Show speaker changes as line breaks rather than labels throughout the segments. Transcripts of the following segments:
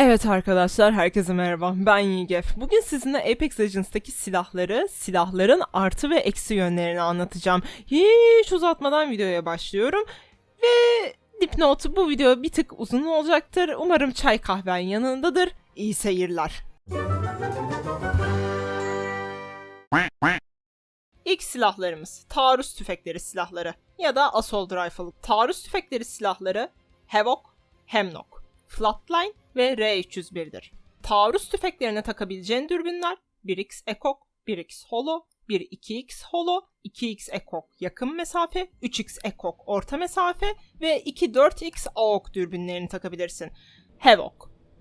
Evet arkadaşlar, herkese merhaba. Ben Yigef. Bugün sizinle Apex Legends'taki silahları, silahların artı ve eksi yönlerini anlatacağım. Hiç uzatmadan videoya başlıyorum. Ve dipnot bu video bir tık uzun olacaktır. Umarım çay kahven yanındadır. İyi seyirler. İlk silahlarımız taarruz tüfekleri silahları ya da assault rifle. Taarruz tüfekleri silahları Havoc, Hemlock, Flatline ve R301'dir. Taarruz tüfeklerine takabileceğin dürbünler 1x Ekok, 1x Holo, 1 2x Holo, 2x Ekok yakın mesafe, 3x Ekok orta mesafe ve 2 4x AOK dürbünlerini takabilirsin. Havoc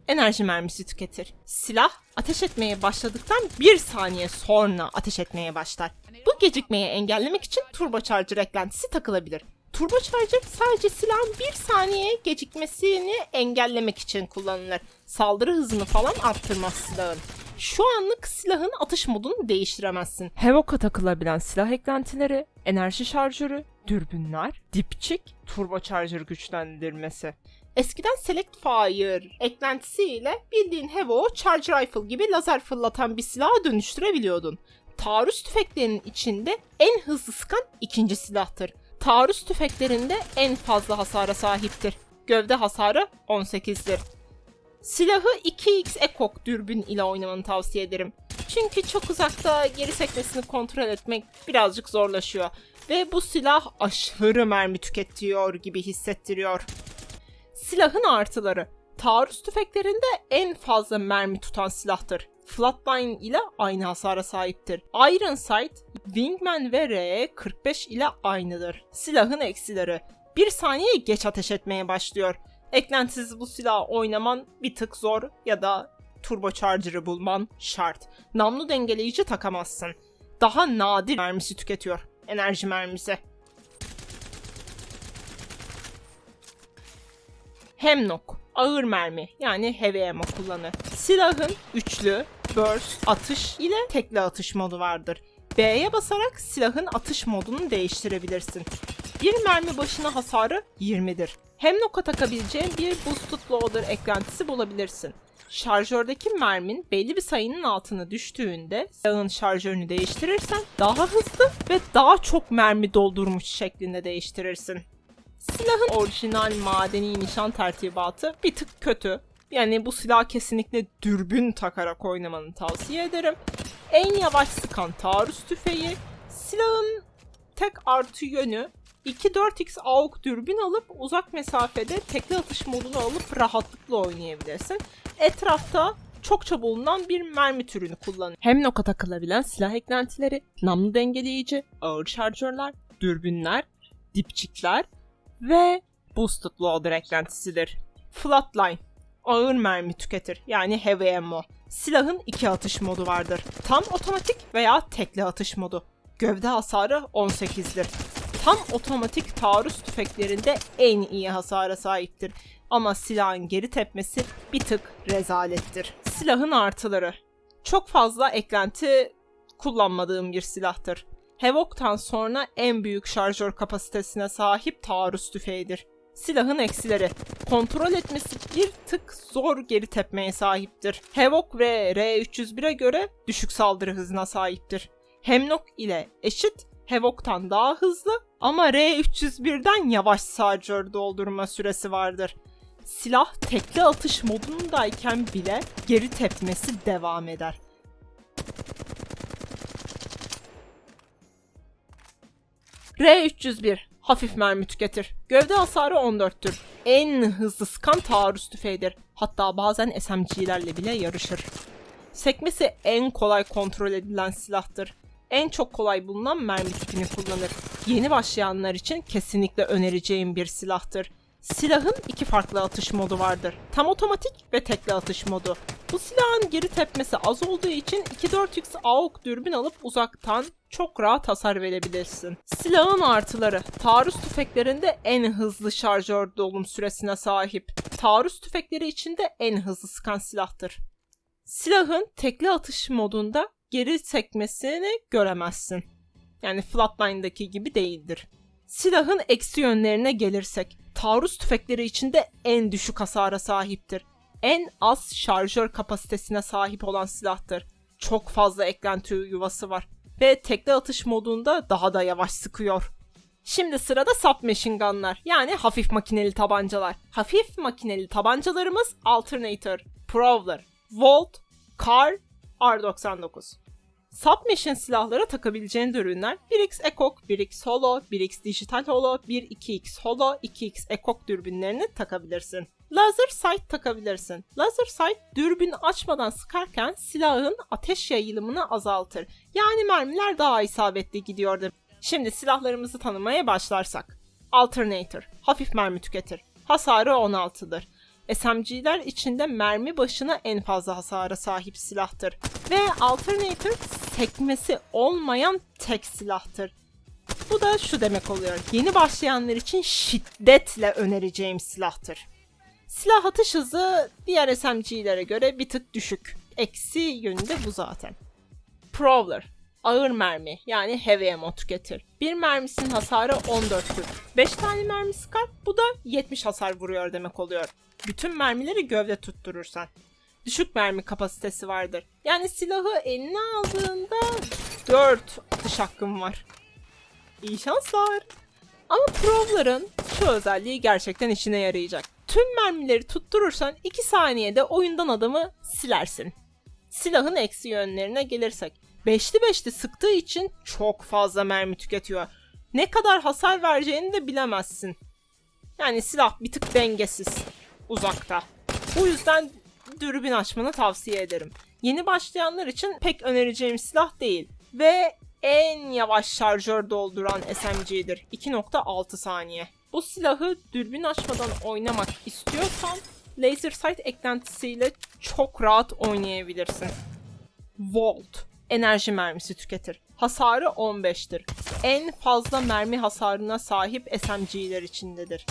enerji mermisi tüketir. Silah ateş etmeye başladıktan bir saniye sonra ateş etmeye başlar. Bu gecikmeyi engellemek için turbocharger eklentisi takılabilir. Turbocharger sadece silahın bir saniye gecikmesini engellemek için kullanılır. Saldırı hızını falan arttırmaz silahın. Şu anlık silahın atış modunu değiştiremezsin. Havoc'a takılabilen silah eklentileri, enerji şarjörü, dürbünler, dipçik, turbocharger güçlendirmesi. Eskiden Select Fire eklentisiyle bildiğin Havo'yu Charge Rifle gibi lazer fırlatan bir silaha dönüştürebiliyordun. Taarruz tüfeklerinin içinde en hızlı sıkan ikinci silahtır. Taarruz tüfeklerinde en fazla hasara sahiptir. Gövde hasarı 18'dir. Silahı 2x ekok dürbün ile oynamanı tavsiye ederim. Çünkü çok uzakta geri sekmesini kontrol etmek birazcık zorlaşıyor. Ve bu silah aşırı mermi tüketiyor gibi hissettiriyor. Silahın artıları. Taarruz tüfeklerinde en fazla mermi tutan silahtır. Flatline ile aynı hasara sahiptir. Iron Sight, Wingman ve R 45 ile aynıdır. Silahın eksileri. Bir saniye geç ateş etmeye başlıyor. Eklentisiz bu silahı oynaman bir tık zor ya da turbocharger'ı bulman şart. Namlu dengeleyici takamazsın. Daha nadir mermisi tüketiyor. Enerji mermisi. Hemlock, ağır mermi yani heavy ammo kullanır. Silahın üçlü, burst, atış ile tekli atış modu vardır. B'ye basarak silahın atış modunu değiştirebilirsin. Bir mermi başına hasarı 20'dir. Hemlock'a takabileceğin bir boosted loader eklentisi bulabilirsin. Şarjördeki mermin belli bir sayının altına düştüğünde silahın şarjörünü değiştirirsen daha hızlı ve daha çok mermi doldurmuş şeklinde değiştirirsin. Silahın orijinal madeni nişan tertibatı bir tık kötü. Yani bu silah kesinlikle dürbün takarak oynamanı tavsiye ederim. En yavaş sıkan taarruz tüfeği. Silahın tek artı yönü 2-4x AUK dürbün alıp uzak mesafede tekli atış modunu alıp rahatlıkla oynayabilirsin. Etrafta çokça bulunan bir mermi türünü kullanın. Hem noka takılabilen silah eklentileri, namlu dengeleyici, ağır şarjörler, dürbünler, dipçikler ve Boosted Loader eklentisidir. Flatline ağır mermi tüketir yani heavy ammo. Silahın iki atış modu vardır. Tam otomatik veya tekli atış modu. Gövde hasarı 18'dir. Tam otomatik taarruz tüfeklerinde en iyi hasara sahiptir. Ama silahın geri tepmesi bir tık rezalettir. Silahın artıları. Çok fazla eklenti kullanmadığım bir silahtır. Havoc'tan sonra en büyük şarjör kapasitesine sahip taarruz tüfeğidir. Silahın eksileri. Kontrol etmesi bir tık zor geri tepmeye sahiptir. Havoc ve R301'e göre düşük saldırı hızına sahiptir. Hemlock ile eşit, Havoc'tan daha hızlı ama R301'den yavaş şarjör doldurma süresi vardır. Silah tekli atış modundayken bile geri tepmesi devam eder. R301 hafif mermi tüketir. Gövde hasarı 14'tür. En hızlı sıkan taarruz tüfeğidir. Hatta bazen SMG'lerle bile yarışır. Sekmesi en kolay kontrol edilen silahtır. En çok kolay bulunan mermi tipini kullanır. Yeni başlayanlar için kesinlikle önereceğim bir silahtır. Silahın iki farklı atış modu vardır. Tam otomatik ve tekli atış modu. Bu silahın geri tepmesi az olduğu için 2-4x AUK dürbün alıp uzaktan çok rahat hasar verebilirsin. Silahın artıları. Taarruz tüfeklerinde en hızlı şarjör dolum süresine sahip. Taarruz tüfekleri içinde en hızlı sıkan silahtır. Silahın tekli atış modunda geri sekmesini göremezsin. Yani Flatline'daki gibi değildir. Silahın eksi yönlerine gelirsek, taarruz tüfekleri içinde en düşük hasara sahiptir. En az şarjör kapasitesine sahip olan silahtır. Çok fazla eklenti yuvası var ve tekli atış modunda daha da yavaş sıkıyor. Şimdi sırada submachine gunlar yani hafif makineli tabancalar. Hafif makineli tabancalarımız Alternator, Prowler, Volt, Kar, R99. Submachine silahlara takabileceğin ürünler 1x Ekok, 1x Holo, 1x Digital Holo, 1-2x Holo, 2x Ekok dürbünlerini takabilirsin. Laser sight takabilirsin. Laser sight dürbün açmadan sıkarken silahın ateş yayılımını azaltır. Yani mermiler daha isabetli gidiyordur. Şimdi silahlarımızı tanımaya başlarsak. Alternator, hafif mermi tüketir. Hasarı 16'dır. SMG'ler içinde mermi başına en fazla hasara sahip silahtır. Ve Alternator sekmesi olmayan tek silahtır. Bu da şu demek oluyor. Yeni başlayanlar için şiddetle önereceğim silahtır. Silah atış hızı diğer SMG'lere göre bir tık düşük. Eksi yönü de bu zaten. Prowler ağır mermi yani heavy ammo tüketir. Bir mermisinin hasarı 14'tür. 5 tane mermi sıkar bu da 70 hasar vuruyor demek oluyor. Bütün mermileri gövde tutturursan. Düşük mermi kapasitesi vardır. Yani silahı eline aldığında 4 atış hakkım var. İyi şanslar. Ama Prowler'ın şu özelliği gerçekten işine yarayacak. Tüm mermileri tutturursan 2 saniyede oyundan adamı silersin. Silahın eksi yönlerine gelirsek. Beşli beşli sıktığı için çok fazla mermi tüketiyor. Ne kadar hasar vereceğini de bilemezsin. Yani silah bir tık dengesiz. Uzakta. Bu yüzden dürbün açmanı tavsiye ederim. Yeni başlayanlar için pek önereceğim silah değil. Ve en yavaş şarjör dolduran SMG'dir. 2.6 saniye. Bu silahı dürbün açmadan oynamak istiyorsan laser sight eklentisiyle çok rahat oynayabilirsin. Volt enerji mermisi tüketir. Hasarı 15'tir. En fazla mermi hasarına sahip SMG'ler içindedir.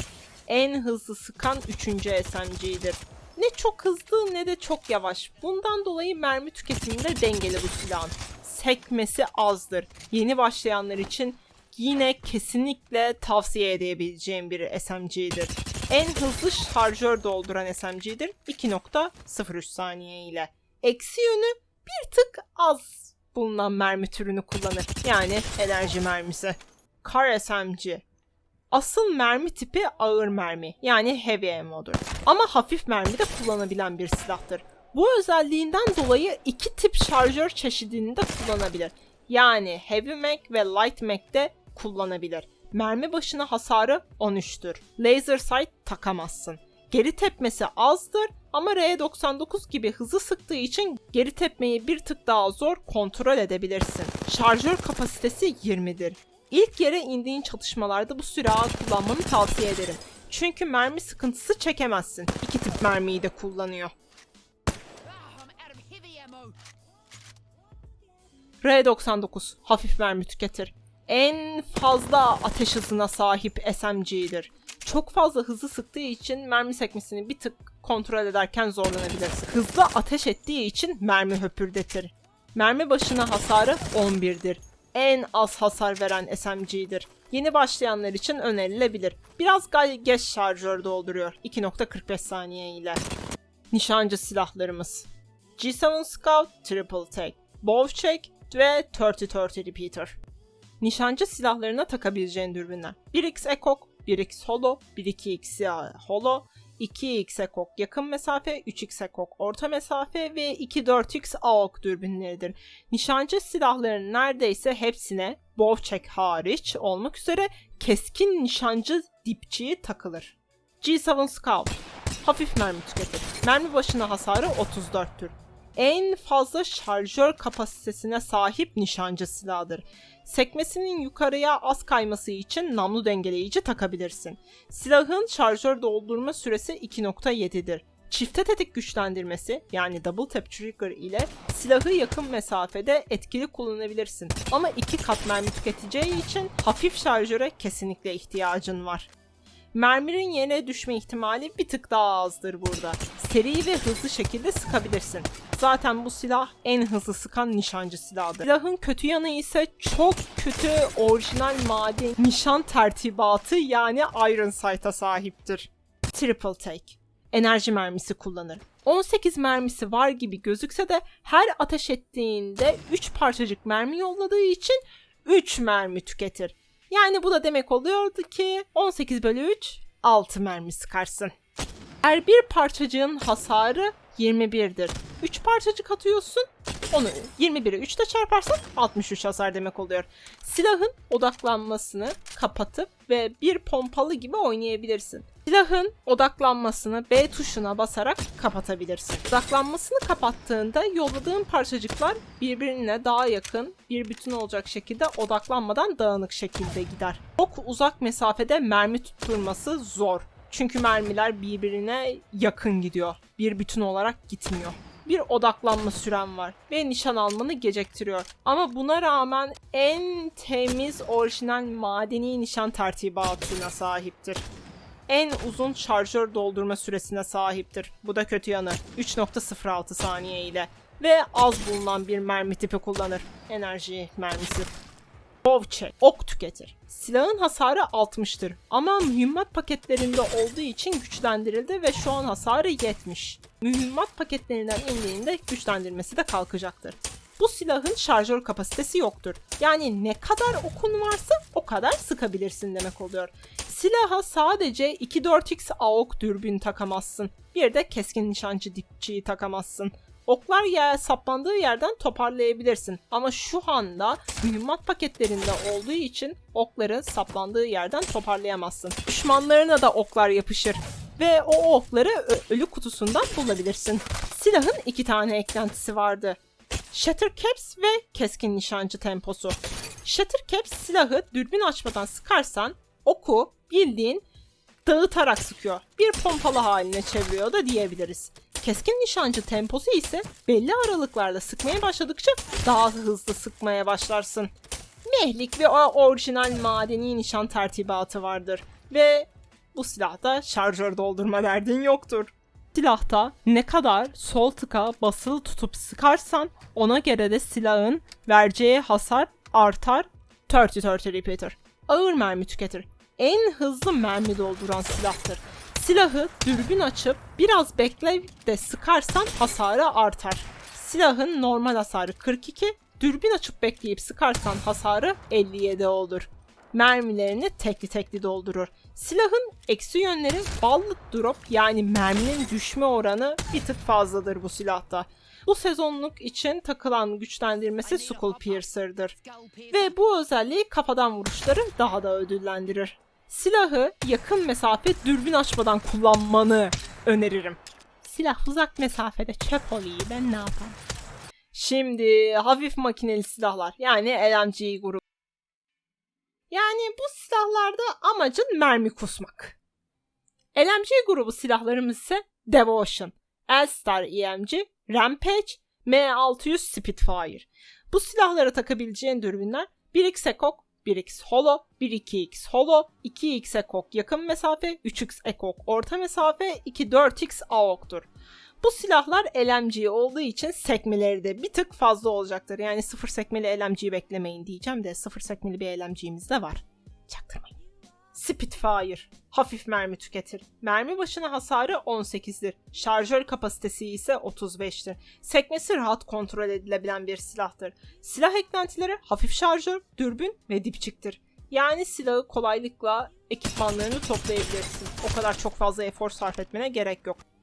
En hızlı sıkan 3. SMG'dir. Ne çok hızlı ne de çok yavaş. Bundan dolayı mermi tüketiminde dengeli bu silahın. Sekmesi azdır. Yeni başlayanlar için yine kesinlikle tavsiye edebileceğim bir SMG'dir. En hızlı şarjör dolduran SMG'dir 2.03 saniye ile. Eksi yönü bir tık az bulunan mermi türünü kullanır. Yani enerji mermisi. Kar SMG. Asıl mermi tipi ağır mermi yani heavy ammo'dur. Ama hafif mermi de kullanabilen bir silahtır. Bu özelliğinden dolayı iki tip şarjör çeşidini de kullanabilir. Yani heavy mag ve light mag de kullanabilir. Mermi başına hasarı 13'tür. Laser sight takamazsın. Geri tepmesi azdır ama R99 gibi hızı sıktığı için geri tepmeyi bir tık daha zor kontrol edebilirsin. Şarjör kapasitesi 20'dir. İlk yere indiğin çatışmalarda bu silahı kullanmanı tavsiye ederim. Çünkü mermi sıkıntısı çekemezsin. İki tip mermiyi de kullanıyor.
Ah, I'm out of heavy ammo.
R99 hafif mermi tüketir. En fazla ateş hızına sahip SMG'dir. Çok fazla hızlı sıktığı için mermi sekmesini bir tık kontrol ederken zorlanabilirsin. Hızlı ateş ettiği için mermi höpürdetir. Mermi başına hasarı 11'dir. En az hasar veren SMG'dir. Yeni başlayanlar için önerilebilir. Biraz geç şarjör dolduruyor 2.45 saniye ile. Nişancı silahlarımız. G7 Scout Triple Take, Bowcheck ve 30-30 Repeater. Nişancı silahlarına takabileceğin dürbünler. 1x Ekok, 1x Holo, 1-2x Holo, 2x Ekok yakın mesafe, 3x Ekok orta mesafe ve 2-4x AOK dürbünleridir. Nişancı silahların neredeyse hepsine Bowcheck hariç olmak üzere keskin nişancı dipçiği takılır. G7 Scout hafif mermi tüketir. Mermi başına hasarı 34'tür. En fazla şarjör kapasitesine sahip nişancı silahıdır. Sekmesinin yukarıya az kayması için namlu dengeleyici takabilirsin. Silahın şarjör doldurma süresi 2.7'dir. Çifte tetik güçlendirmesi yani double tap trigger ile silahı yakın mesafede etkili kullanabilirsin. Ama iki kat mermi tüketeceği için hafif şarjöre kesinlikle ihtiyacın var. Merminin yere düşme ihtimali bir tık daha azdır burada. Seri ve hızlı şekilde sıkabilirsin. Zaten bu silah en hızlı sıkan nişancı silahıdır. Silahın kötü yanı ise çok kötü orijinal maden nişan tertibatı yani Iron Sight'a sahiptir. Triple Take. Enerji mermisi kullanır. 18 mermisi var gibi gözükse de her ateş ettiğinde 3 parçacık mermi yolladığı için 3 mermi tüketir. Yani bu da demek oluyordu ki 18 bölü 3 6 mermi sıkarsın. Her bir parçacığın hasarı 21'dir. 3 parçacık atıyorsun. Onu 21'e 3 ile çarparsan 63 hasar demek oluyor. Silahın odaklanmasını kapatıp ve bir pompalı gibi oynayabilirsin. Silahın odaklanmasını B tuşuna basarak kapatabilirsin. Odaklanmasını kapattığında yolladığın parçacıklar birbirine daha yakın bir bütün olacak şekilde odaklanmadan dağınık şekilde gider. Çok uzak mesafede mermi tutturması zor. Çünkü mermiler birbirine yakın gidiyor. Bir bütün olarak gitmiyor. Bir odaklanma süren var ve nişan almanı geciktiriyor. Ama buna rağmen en temiz orijinal madeni nişan tertibatına sahiptir. En uzun şarjör doldurma süresine sahiptir. Bu da kötü yanı. 3.06 saniye ile. Ve az bulunan bir mermi tipi kullanır. Enerji mermisi. Bowcheck, ok tüketir. Silahın hasarı 60'tır ama mühimmat paketlerinde olduğu için güçlendirildi ve şu an hasarı 70. Mühimmat paketlerinden indiğinde güçlendirmesi de kalkacaktır. Bu silahın şarjör kapasitesi yoktur. Yani ne kadar okun varsa o kadar sıkabilirsin demek oluyor. Silaha sadece 2-4x AOK dürbün takamazsın. Bir de keskin nişancı dipçiyi takamazsın. Oklar yer saplandığı yerden toparlayabilirsin. Ama şu anda mühimmat paketlerinde olduğu için okları saplandığı yerden toparlayamazsın. Düşmanlarına da oklar yapışır. Ve o okları ölü kutusundan bulabilirsin. Silahın iki tane eklentisi vardı. Shatter Caps ve keskin nişancı temposu. Shatter Caps silahı dürbün açmadan sıkarsan oku bildiğin dağıtarak sıkıyor. Bir pompalı haline çeviriyor da diyebiliriz. Keskin nişancı temposu ise belli aralıklarla sıkmaya başladıkça daha hızlı sıkmaya başlarsın. Mehlik ve o orijinal madeni nişan tertibatı vardır. Ve bu silahta şarjör doldurma derdin yoktur. Silahta ne kadar sol tıka basılı tutup sıkarsan ona göre de silahın vereceği hasar artar. 30-30 repeater. Ağır mermi tüketir. En hızlı mermi dolduran silahtır. Silahı dürbün açıp biraz bekleyip de sıkarsan hasarı artar. Silahın normal hasarı 42, dürbün açıp bekleyip sıkarsan hasarı 57 olur. Mermilerini tekli tekli doldurur. Silahın eksi yönleri ballık drop yani merminin düşme oranı bir tık fazladır bu silahta. Bu sezonluk için takılan güçlendirmesi Skull Piercer'dır. Ve bu özelliği kafadan vuruşları daha da ödüllendirir. Silahı yakın mesafe dürbün açmadan kullanmanı öneririm. Silah uzak mesafede çöp oluyor ben ne yapayım? Şimdi hafif makineli silahlar yani LMG grubu. Yani bu silahlarda amacın mermi kusmak. LMG grubu silahlarımız ise Devotion, Elstar EMG, Rampage, M600 Spitfire. Bu silahlara takabileceğin dürbünler 1x ekok, 1x holo, 1-2x holo, 2x ekok yakın mesafe, 3x ekok orta mesafe, 2-4x AOK'tur. Bu silahlar LMG olduğu için sekmeleri de bir tık fazla olacaktır. Yani sıfır sekmeli LMG beklemeyin diyeceğim de sıfır sekmeli bir LMG'miz de var. Çaktırmayın. Spitfire. Hafif mermi tüketir. Mermi başına hasarı 18'dir. Şarjör kapasitesi ise 35'tir. Sekmesi rahat kontrol edilebilen bir silahtır. Silah eklentileri hafif şarjör, dürbün ve dipçiktir. Yani silahı kolaylıkla ekipmanlarını toplayabilirsin. O kadar çok fazla efor sarf etmene gerek yok.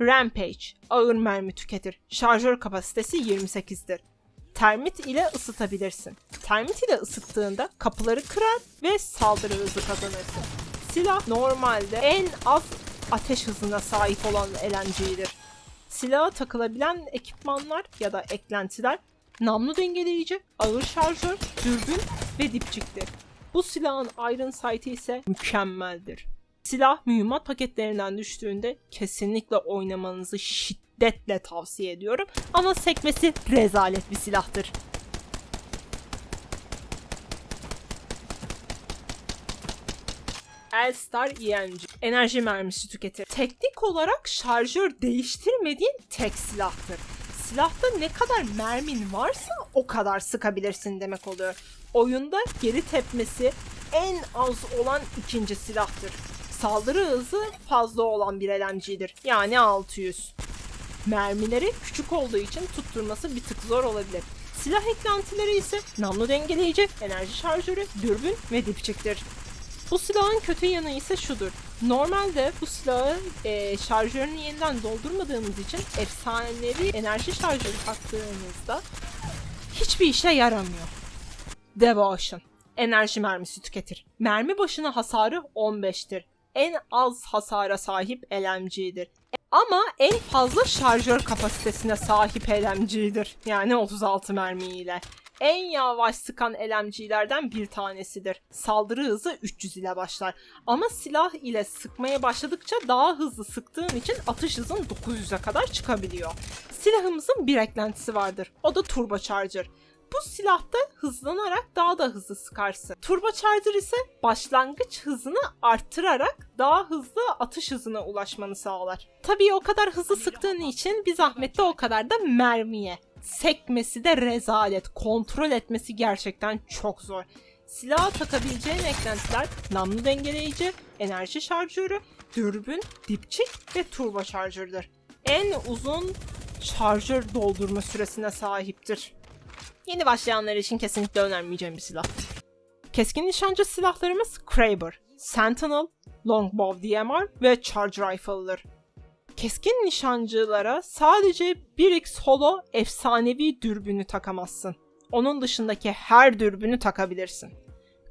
Rampage ağır mermi tüketir. Şarjör kapasitesi 28'dir. Termit ile ısıtabilirsin. Termit ile ısıttığında kapıları kırar ve saldırı hızı kazanırsın. Silah normalde en az ateş hızına sahip olan LMG'dir. Silaha takılabilen ekipmanlar ya da eklentiler namlu dengeleyici, ağır şarjör, dürbün ve dipçiktir. Bu silahın Iron Sight'i ise mükemmeldir. Silah mühimmat paketlerinden düştüğünde kesinlikle oynamanızı şiddetle tavsiye ediyorum. Ama sekmesi rezalet bir silahtır. Elstar EMG enerji mermisi tüketir. Teknik olarak şarjör değiştirmediğin tek silahtır. Silahta ne kadar mermin varsa o kadar sıkabilirsin demek oluyor. Oyunda geri tepmesi en az olan ikinci silahtır. Saldırı hızı fazla olan bir LMG'dir. Yani 600. Mermileri küçük olduğu için tutturması bir tık zor olabilir. Silah eklentileri ise namlu dengeleyici, enerji şarjörü, dürbün ve dipçiktir. Bu silahın kötü yanı ise şudur. Normalde bu silahı e, şarjörünü yeniden doldurmadığımız için efsanevi enerji şarjörü taktığımızda hiçbir işe yaramıyor. Devotion. Enerji mermisi tüketir. Mermi başına hasarı 15'tir. En az hasara sahip LMG'dir. Ama en fazla şarjör kapasitesine sahip LMG'dir. Yani 36 mermi ile. En yavaş sıkan LMG'lerden bir tanesidir. Saldırı hızı 300 ile başlar. Ama silah ile sıkmaya başladıkça daha hızlı sıktığın için atış hızın 900'e kadar çıkabiliyor. Silahımızın bir eklentisi vardır. O da turbocharger. Bu silahta hızlanarak daha da hızlı sıkarsın. Turbocharger ise başlangıç hızını arttırarak daha hızlı atış hızına ulaşmanı sağlar. Tabii o kadar hızlı sıktığın için bir zahmet o kadar da mermiye. Sekmesi de rezalet. Kontrol etmesi gerçekten çok zor. Silaha takabileceğin eklentiler namlu dengeleyici, enerji şarjörü, dürbün, dipçik ve turbocharger'dır. En uzun şarjör doldurma süresine sahiptir. Yeni başlayanlar için kesinlikle önermeyeceğim bir silah. Keskin nişancı silahlarımız Kraber, Sentinel, Longbow DMR ve Charge Rifle'dır. Keskin nişancılara sadece 1x holo efsanevi dürbünü takamazsın. Onun dışındaki her dürbünü takabilirsin.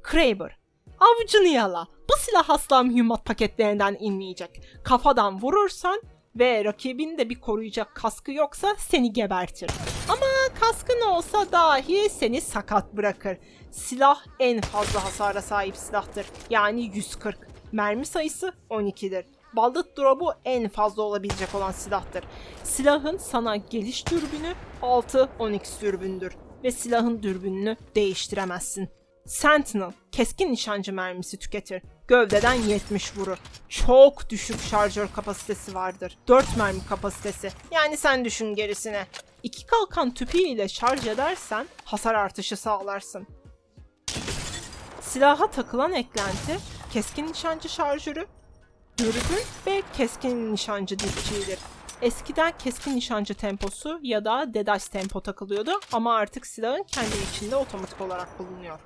Kraber, avucunu yala. Bu silah asla mühimmat paketlerinden inmeyecek. Kafadan vurursan ve rakibin de bir koruyacak kaskı yoksa seni gebertir. Ama kaskın olsa dahi seni sakat bırakır. Silah en fazla hasara sahip silahtır. Yani 140. Mermi sayısı 12'dir. Baldıt drop'u en fazla olabilecek olan silahtır. Silahın sana geliş dürbünü 6-10x dürbündür ve silahın dürbününü değiştiremezsin. Sentinel keskin nişancı mermisi tüketir. Gövdeden 70 vurur. Çok düşük şarjör kapasitesi vardır. 4 mermi kapasitesi. Yani sen düşün gerisine. İki kalkan tüpü ile şarj edersen hasar artışı sağlarsın. Silaha takılan eklenti keskin nişancı şarjörü, dürbün ve keskin nişancı dipçiğidir. Eskiden keskin nişancı temposu ya da dedaş tempo takılıyordu ama artık silahın kendi içinde otomatik olarak bulunuyor.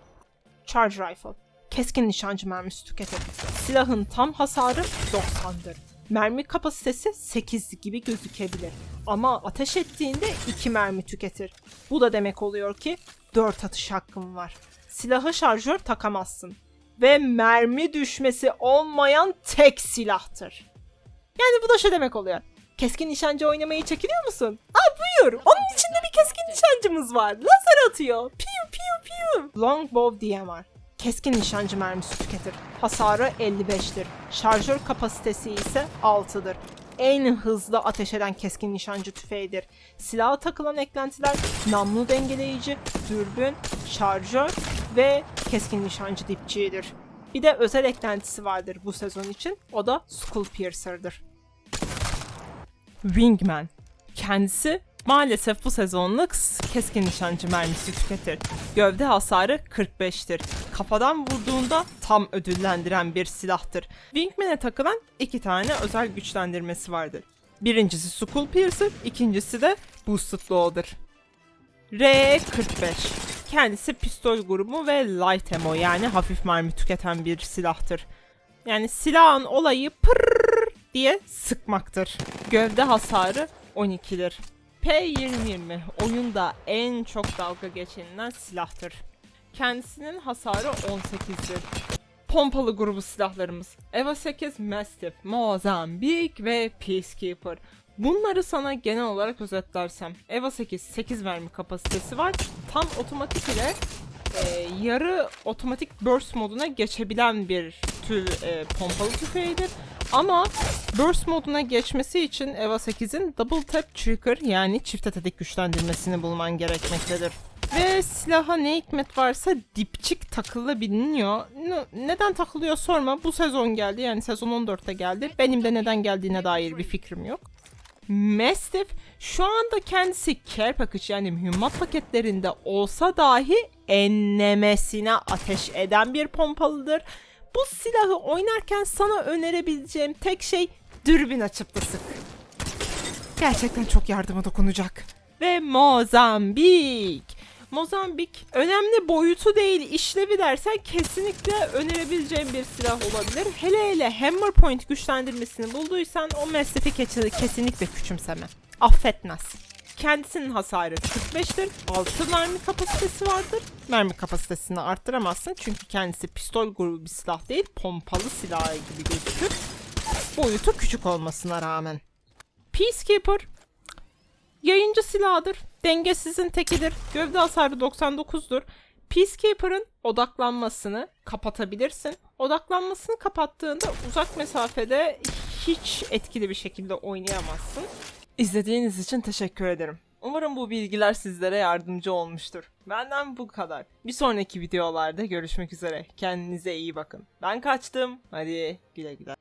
Charge Rifle. Keskin nişancı mermisi tüketir. Silahın tam hasarı 90'dır. Mermi kapasitesi 8 gibi gözükebilir. Ama ateş ettiğinde 2 mermi tüketir. Bu da demek oluyor ki 4 atış hakkın var. Silahı şarjör takamazsın. Ve mermi düşmesi olmayan tek silahtır. Yani bu da şu demek oluyor. Keskin nişancı oynamayı çekiniyor musun? Aa buyur. Onun içinde bir keskin nişancımız var. Lazer atıyor. Piu piu piu. Longbow DMR. Keskin nişancı mermisi tüketir. Hasarı 55'tir. Şarjör kapasitesi ise 6'dır. En hızlı ateş eden keskin nişancı tüfeğidir. Silaha takılan eklentiler namlu dengeleyici, dürbün, şarjör ve keskin nişancı dipçiğidir. Bir de özel eklentisi vardır bu sezon için. O da Skull Piercer'dır. Wingman. Kendisi maalesef bu sezonluk keskin nişancı mermisi tüketir. Gövde hasarı 45'tir. Kafadan vurduğunda tam ödüllendiren bir silahtır. Wingman'e takılan iki tane özel güçlendirmesi vardır. Birincisi Skull Piercer, ikincisi de Boosted Law'dır. R45. Kendisi pistol grubu ve light ammo yani hafif mermi tüketen bir silahtır. Yani silahın olayı pırrrr diye sıkmaktır. Gövde hasarı 12'dir. P2020 oyunda en çok dalga geçinilen silahtır. Kendisinin hasarı 18'dir. Pompalı grubu silahlarımız Eva 8 Mastiff, Mozambik ve Peacekeeper. Bunları sana genel olarak özetlersem Eva 8 8 mermi kapasitesi var. Tam otomatik ile e, yarı otomatik burst moduna geçebilen bir tür e, pompalı tüfeğidir. Ama burst moduna geçmesi için Eva 8'in double tap trigger yani çift tetik güçlendirmesini bulman gerekmektedir. Ve silaha ne hikmet varsa dipçik takılabiliyor. Ne- Neden takılıyor sorma. Bu sezon geldi yani sezon 14'te geldi. Benim de neden geldiğine dair bir fikrim yok. Mastiff şu anda kendisi care package yani mühimmat paketlerinde olsa dahi enlemesine ateş eden bir pompalıdır. Bu silahı oynarken sana önerebileceğim tek şey dürbün açıp da. Gerçekten çok yardıma dokunacak. Ve Mozambik. Mozambik önemli boyutu değil işlevi dersen kesinlikle önerebileceğim bir silah olabilir. Hele hele Hammer Point güçlendirmesini bulduysan o mesleği kesin- kesinlikle küçümseme. Affetmez. Kendisinin hasarı 45'tir. 6 mermi kapasitesi vardır. Mermi kapasitesini arttıramazsın çünkü kendisi pistol grubu bir silah değil, pompalı silah gibi gözükür. Boyutu küçük olmasına rağmen. Peacekeeper Yayıncı silahıdır. Dengesizin tekidir. Gövde hasarı 99'dur. Peacekeeper'ın odaklanmasını kapatabilirsin. Odaklanmasını kapattığında uzak mesafede hiç etkili bir şekilde oynayamazsın. İzlediğiniz için teşekkür ederim. Umarım bu bilgiler sizlere yardımcı olmuştur. Benden bu kadar. Bir sonraki videolarda görüşmek üzere. Kendinize iyi bakın. Ben kaçtım. Hadi güle güle.